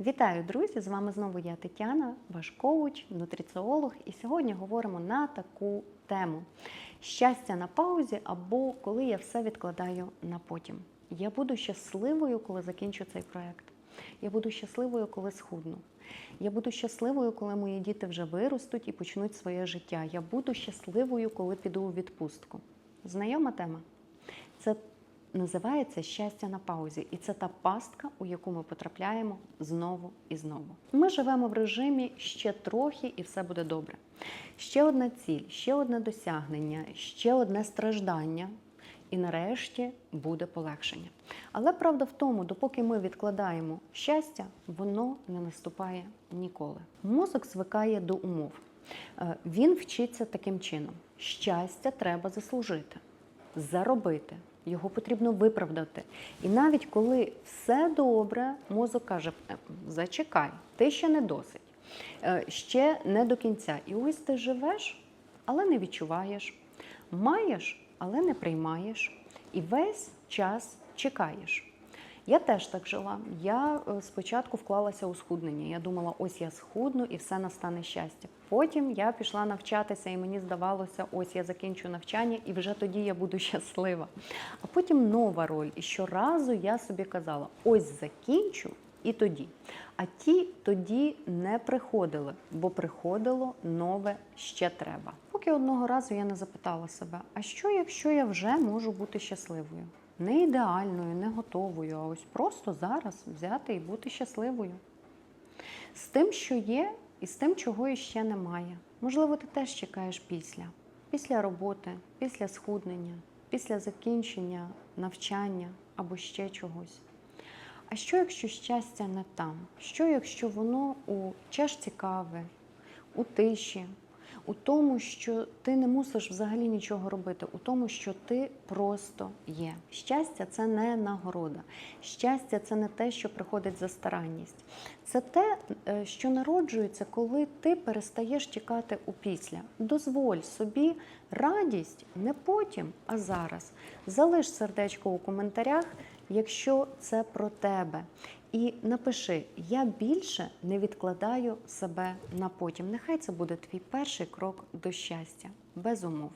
Вітаю, друзі! З вами знову я Тетяна, ваш коуч, нутриціолог. І сьогодні говоримо на таку тему: щастя на паузі або коли я все відкладаю на потім. Я буду щасливою, коли закінчу цей проект. Я буду щасливою, коли схудну. Я буду щасливою, коли мої діти вже виростуть і почнуть своє життя. Я буду щасливою, коли піду у відпустку. Знайома тема? Це називається щастя на паузі, і це та пастка, у яку ми потрапляємо знову і знову. Ми живемо в режимі ще трохи, і все буде добре. Ще одна ціль, ще одне досягнення, ще одне страждання. І нарешті буде полегшення. Але правда в тому, допоки ми відкладаємо щастя, воно не наступає ніколи. Мозок звикає до умов. Е, Він вчиться таким чином: щастя треба заслужити, заробити. Його потрібно виправдати. І навіть коли все добре, мозок каже: «Е, зачекай, ти ще не досить, Е, ще не до кінця. І ось ти живеш, але не відчуваєш, маєш, але не приймаєш, і весь час чекаєш. Я теж так жила. Я е, спочатку вклалася у схуднення. Я думала, ось я схудну і все настане щастя. Потім я пішла навчатися, і мені здавалося, ось я закінчу навчання, і вже тоді я буду щаслива. А потім нова роль. І щоразу я собі казала: ось закінчу і тоді. А ті тоді не приходили, бо приходило нове ще треба. Поки одного разу я не запитала себе: а що, якщо я вже можу бути щасливою? Не ідеальною, не готовою, а ось просто зараз взяти і бути щасливою. З тим, що є, і з тим, чого іще немає. Можливо, ти теж чекаєш після, після роботи, після схуднення, після закінчення навчання або ще чогось. А що, якщо щастя не там? Що, якщо воно у чашці кави, у тиші, у тому, що ти не мусиш взагалі нічого робити, у тому, що ти просто є. Щастя це не нагорода. Щастя це не те, що приходить за старанність. Це те, е, що народжується, коли ти перестаєш тікати у після. Дозволь собі радість не потім, а зараз. Залиш сердечко у коментарях, якщо це про тебе. І напиши: я більше не відкладаю себе на потім. Нехай це буде твій перший крок до щастя, без умов.